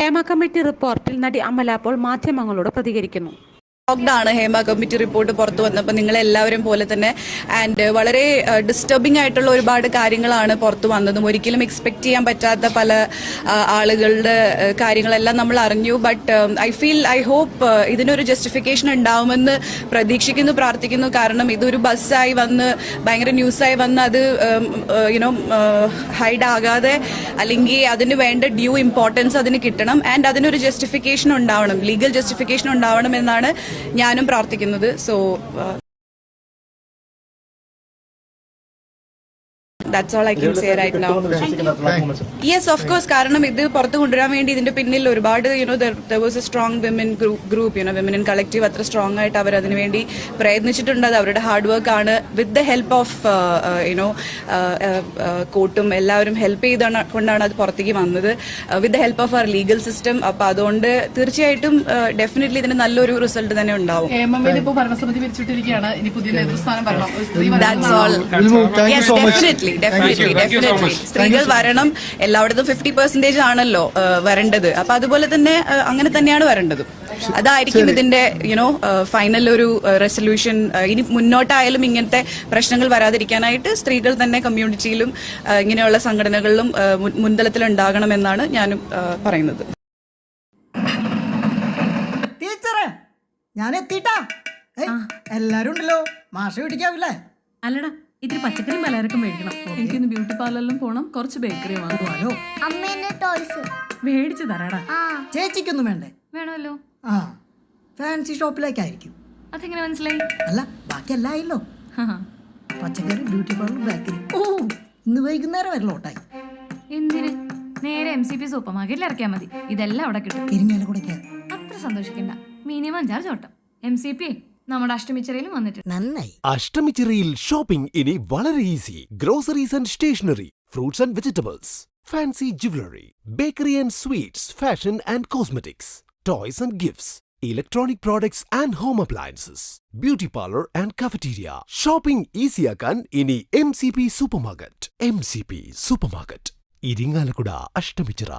Hema committee റിപ്പോർട്ടിൽ നടി അമല പോൾ മാധ്യമങ്ങളോട് പ്രതികരിക്കുന്നു ഷോക്ക്ഡ് ആണ്. ഹേമ കമ്മിറ്റി റിപ്പോർട്ട് പുറത്തു വന്നപ്പോൾ നിങ്ങളെല്ലാവരും പോലെ തന്നെ ആൻഡ് വളരെ ഡിസ്റ്റർബിംഗ് ആയിട്ടുള്ള ഒരുപാട് കാര്യങ്ങളാണ് പുറത്തു വന്നതും. ഒരിക്കലും എക്സ്പെക്ട് ചെയ്യാൻ പറ്റാത്ത പല ആളുകളുടെ കാര്യങ്ങളെല്ലാം നമ്മൾ അറിഞ്ഞു. But I feel I hope ഇതിനൊരു ജസ്റ്റിഫിക്കേഷൻ ഉണ്ടാവുമെന്ന് പ്രതീക്ഷിക്കുന്നു പ്രാർത്ഥിക്കുന്നു. കാരണം ഇതൊരു ബസ്സായി വന്ന് ഭയങ്കര ന്യൂസായി വന്ന് അത് യുനോ ഹൈഡ് ആകാതെ അല്ലെങ്കിൽ അതിന് വേണ്ട ഡ്യൂ ഇമ്പോർട്ടൻസ് അതിന് കിട്ടണം. ആൻഡ് അതിനൊരു ജസ്റ്റിഫിക്കേഷൻ ഉണ്ടാവണം. ലീഗൽ ജസ്റ്റിഫിക്കേഷൻ ഉണ്ടാവണം എന്നാണ് ഞാനും പ്രാർത്ഥിക്കുന്നത്. So that's all I can say right now yes of course കാരണം ഇത് പുറത്ത് കൊണ്ടുവരാൻ വേണ്ടി ഇതിന്റെ പിന്നിൽ ഒരുപാട് you know there was a strong women group you know women in collective അത്ര സ്ട്രോങ് ആയിട്ട് അവർ അതിനുവേണ്ടി പ്രയത്നിച്ചിട്ടുണ്ട്. അത് അവരുടെ ഹാർഡ് വർക്ക് ആണ്. With the help of you know കോർട്ടും എല്ലാവരും ഹെൽപ്പ് ചെയ്താണ് കൊണ്ടാണ് അത് പുറത്തേക്ക് വന്നത്. With the help of our legal system അപ്പൊ അതുകൊണ്ട് തീർച്ചയായിട്ടും ഡെഫിനറ്റ്ലി ഇതിന് നല്ലൊരു റിസൾട്ട് തന്നെ ഉണ്ടാവും. ഭരണസമിതി ഇനി പുതിയ നേതൃസ്ഥാനം വരണം. ഡെഫിനറ്റ്ലി ഡെഫിനറ്റ്ലി ഡെഫിനറ്റ്ലി സ്ത്രീകൾ വരണം. എല്ലായിടത്തും ഫിഫ്റ്റി പെർസെന്റേജ് ആണല്ലോ വരേണ്ടത്. അപ്പൊ അതുപോലെ തന്നെ അങ്ങനെ തന്നെയാണ് വരേണ്ടത്. അതായിരിക്കും ഇതിന്റെ യുനോ ഫൈനൽ ഒരു റെസൊല്യൂഷൻ ഇനി മുന്നോട്ടായാലും ഇങ്ങനത്തെ പ്രശ്നങ്ങൾ വരാതിരിക്കാനായിട്ട് സ്ത്രീകൾ തന്നെ കമ്മ്യൂണിറ്റിയിലും ഇങ്ങനെയുള്ള സംഘടനകളിലും മുൻതലത്തിൽ ഉണ്ടാകണമെന്നാണ് ഞാനും പറയുന്നത്. ടീച്ചറെ ഞാൻ എത്തിട്ടാ എല്ലാരും ഉണ്ടല്ലോ. മാഷ പിടിക്കാവില്ലേ? അല്ലടാ ഇത്തിരി പച്ചക്കറിയും പലചരക്കും മേടിക്കണം. എനിക്കൊന്ന് ബ്യൂട്ടി പാർലറിലും പോണം. കുറച്ച് ബേക്കറി വാങ്ങുവാലോ അമ്മേന്റെ ടോയ്സ്. മേടിച്ചു തരാടാ. ആ. ചേച്ചിക്കൊന്നും വേണ്ടേ? വേണമല്ലോ. ആ ഫാൻസി ഷോപ്പിലേക്കായിരിക്കും. അതെങ്ങനെ മനസ്സിലായി? അല്ല ബാക്കി എല്ലാം ആയില്ലോ പച്ചക്കറി ബ്യൂട്ടി പാർലർ ബേക്കറി. ഓ ഇന്ന് വൈകുന്നേരം വരെ ലോട്ടായി എന്തിന്? നേരെ എം സി പി സൂപ്പർ മാർക്കറ്റിൽ ഇറക്കിയാൽ മതി. ഇതെല്ലാം അവിടെ കിട്ടും. ഇരിഞ്ഞാലും കൂടെ അത്ര സന്തോഷിക്കണ്ട. മിനിമം ചാർജ് ഓട്ടം എം സി പി നമ്മുടെ അഷ്ടമിച്ചിറയിലും വന്നിട്ടുണ്ട്. നന്നായി. അഷ്ടമിച്ചിറയിൽ ഷോപ്പിംഗ് ഇനി വളരെ easy. Groceries and stationery fruits and vegetables fancy jewellery bakery and sweets fashion and cosmetics toys and gifts electronic products and home appliances beauty parlour and cafeteria shopping ഈസിയാക്കാൻ ഇനി M C P supermarket M C P super market Irinjalakuda Ashtamichira.